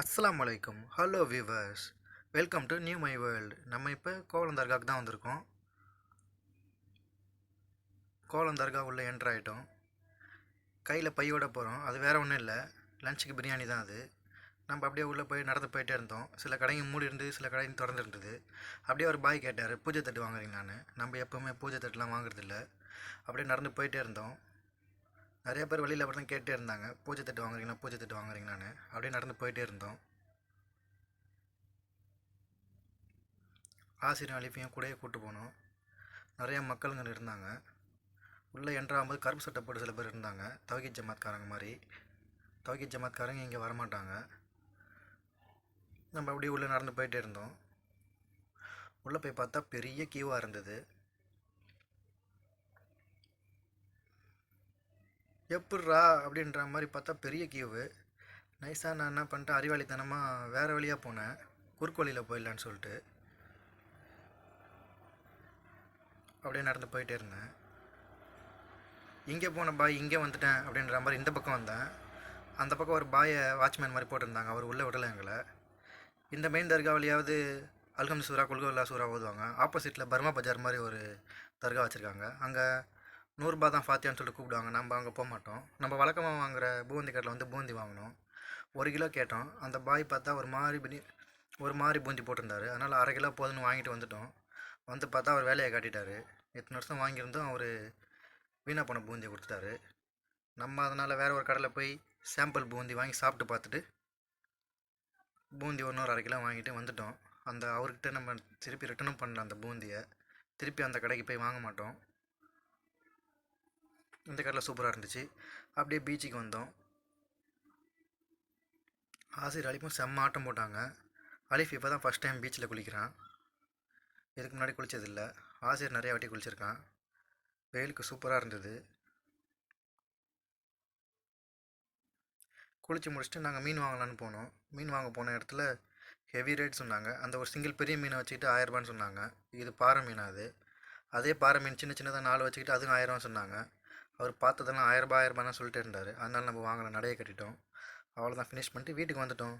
அஸ்லாம் வலைக்கம் hello viewers welcome to new my world நம்ம இப்போ கோவலம் தர்காவுக்கு தான் வந்திருக்கோம். கோவலம் தர்கா உள்ளே என்ட்ரு ஆகிட்டோம் கையில் பையோட போகிறோம் அது வேறு ஒன்றும் இல்லை. லஞ்சுக்கு பிரியாணி தான் அது. நம்ம அப்படியே உள்ளே போய் நடந்து போயிட்டே இருந்தோம். சில கடைங்க மூடி இருந்து சில கடைங்க திறந்துருந்தது அப்படியே ஒரு பாய் கேட்டார் பூஜை தட்டு வாங்குறீங்களான்னு? நம்ம எப்போவுமே பூஜை தட்டுலாம் வாங்குறதில்ல. அப்படியே நடந்து போயிட்டே இருந்தோம். நிறைய பேர் வெளியில் அப்படி தான் கேட்டே இருந்தாங்க. பூஜை தட்டு வாங்குறீங்களா பூஜை தட்டு வாங்குறீங்களான்னு. அப்படியே நடந்து போயிட்டே இருந்தோம். ஆசிரியர் அழிப்பையும் கூடயே கூப்பிட்டு போனோம். நிறைய மக்களுங்க இருந்தாங்க. உள்ளே என்ட்ராகும்போது கருப்பு சட்டை போட்டு சில பேர் இருந்தாங்க. தவகி ஜமாத்காரங்க மாதிரி. தவகி ஜமாத்காரங்க இங்கே வரமாட்டாங்க. நம்ம அப்படியே உள்ளே நடந்து போயிட்டே இருந்தோம். உள்ளே போய் பார்த்தா பெரிய கியூவாக இருந்தது. எப்பட்றா அப்படின்ற மாதிரி பார்த்தா பெரிய கியூவு நைஸாக நான் என்ன பண்ணிட்டேன் அறிவாளித்தனமாக வேறு வழியாக போனேன். குறுக்கு வழியில் போயிடலான்னு சொல்லிட்டு அப்படியே நடந்து போயிட்டே இருந்தேன். இங்கே போன பாய் இங்கே வந்துட்டேன் அப்படின்ற மாதிரி இந்த பக்கம் வந்தேன். அந்த பக்கம் ஒரு பாயை வாட்ச்மேன் மாதிரி போட்டிருந்தாங்க. அவர் உள்ளே விடலை எங்களை. இந்த மெயின் தர்கா வழியாவது அல்கம் சூரா குல்கோல்லா சூரா ஓதுவாங்க. ஆப்போசிட்டில் பர்மா பஜார் மாதிரி ஒரு தர்கா வச்சுருக்காங்க. அங்கே நூறுரூபா தான் ஃபாத்தியான்னு சொல்லிட்டு கூப்பிடுவாங்க. நம்ம அங்கே போக மாட்டோம். நம்ம வழக்கமாக வாங்குற பூந்தி கடையில் வந்து பூந்தி வாங்கினோம் ஒரு கிலோ கேட்டோம். அந்த பாய் பார்த்தா ஒரு மாதிரி பண்ணி ஒரு மாதிரி பூந்தி போட்டிருந்தாரு. அதனால் அரை கிலோ போதுன்னு வாங்கிட்டு வந்துட்டோம். வந்து பார்த்தா அவர் வேலையை காட்டிட்டார். எத்தனை வருஷம் வாங்கியிருந்தோம் அவர் வீணாக போன பூந்தியை கொடுத்துட்டாரு. நம்ம அதனால் வேறு ஒரு கடையில் போய் சாம்பிள் பூந்தி வாங்கி சாப்பிட்டு பார்த்துட்டு பூந்தி ஒன்று அரை கிலோ வாங்கிட்டு வந்துட்டோம். அந்த அவர்கிட்ட நம்ம திருப்பி ரிட்டனும் பண்ணல அந்த பூந்தியை. திருப்பி அந்த கடைக்கு போய் வாங்க மாட்டோம். இந்த கடையில் சூப்பராக இருந்துச்சு. அப்படியே பீச்சுக்கு வந்தோம். ஆசிரியர் அலிப்பும் செம்ம ஆட்டம் போட்டாங்க. அலிஃப் இப்போ தான் ஃபஸ்ட் டைம் பீச்சில் குளிக்கிறான். இதுக்கு முன்னாடி குளித்ததில்லை ஆசிரியர் நிறைய வாட்டி குளிச்சிருக்கான். வெயிலுக்கு சூப்பராக இருந்தது. குளித்து முடிச்சுட்டு நாங்கள் மீன் வாங்கலான்னு போனோம். மீன் வாங்க போன இடத்துல ஹெவி ரேட் சொன்னாங்க. அந்த ஒரு சிங்கிள் பெரிய மீனை வச்சுக்கிட்டு ஆயிரரூபான்னு சொன்னாங்க. இது பாறை மீன் அது. அதே பாறை மீன் சின்ன சின்னதாக நாலு வச்சுக்கிட்டு அதுவும் ஆயிரரூவா சொன்னாங்க. அவர் பார்த்ததெல்லாம் ஆயிரரூபா ஆயிரரூபான்னு சொல்லிட்டு இருந்தார். அதனால் நம்ம வாங்கலை நடைய கட்டிட்டோம். அவ்வளோதான் ஃபினிஷ் பண்ணிட்டு வீட்டுக்கு வந்துட்டோம்.